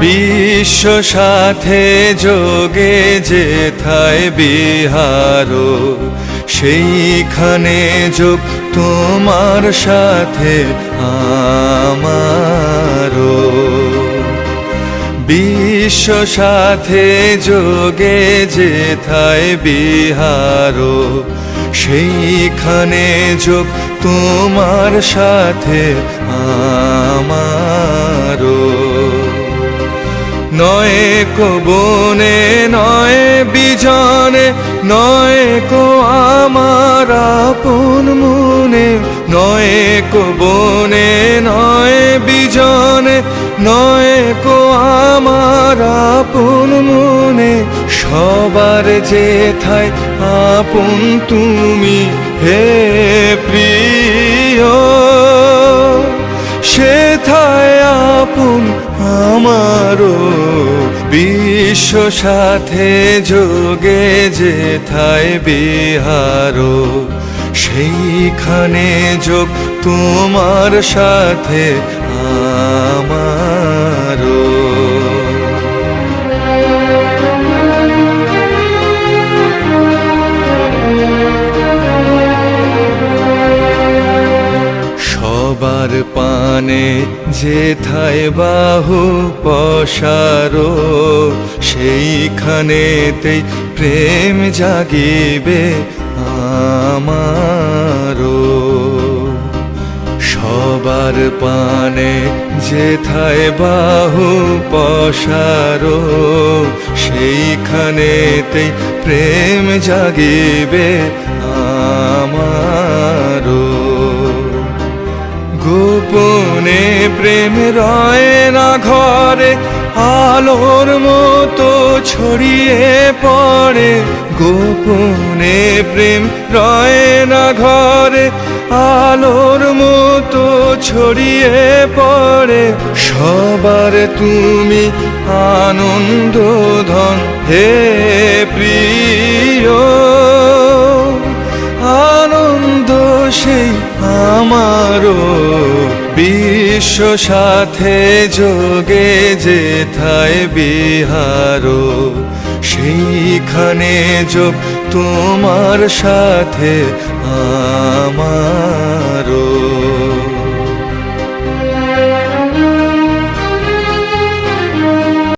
বিশ্ব সাথে যোগে যেথায় বিহার, সেইখানে যোগ তোমার সাথে আমার। বিশ্ব সাথে যোগে যেথায় বিহার, সেইখানে যোগ তোমার সাথে আমারও। নয় কো বনে, নয় বিজনে, নয় কো আমার আপন মনে। নয় কো বনে, নয় বিজনে, নয় কো আমার আপন মনে। সবার যেথায় আপন তুমি, হে প্রিয়, সেথায় আপন আমারও বিশ্ব সাথে যোগে যেথায় বিহার সেইখানে যোগ তোমার সাথে আমারও সবার পানে যেথায় বাহু পশারো, সেইখানেতেই প্রেম জাগিবে আমারও। সবার পানে যেথায় বাহু পশারো, সেইখানেতেই প্রেম জাগিবে আমারও। রয় না ঘরে, আলোর মতো ছড়িয়ে পড়ে। গোপনে প্রেম রয় না ঘরে, আলোর মতো ছড়িয়ে পড়ে। সবার তুমি আনন্দ ধন, হে প্রিয়। আনন্দ সেই আমারও বিশ্ব সাথে যোগে যেথায় বিহারো সেইখানে যোগ তোমার সাথে আমারো।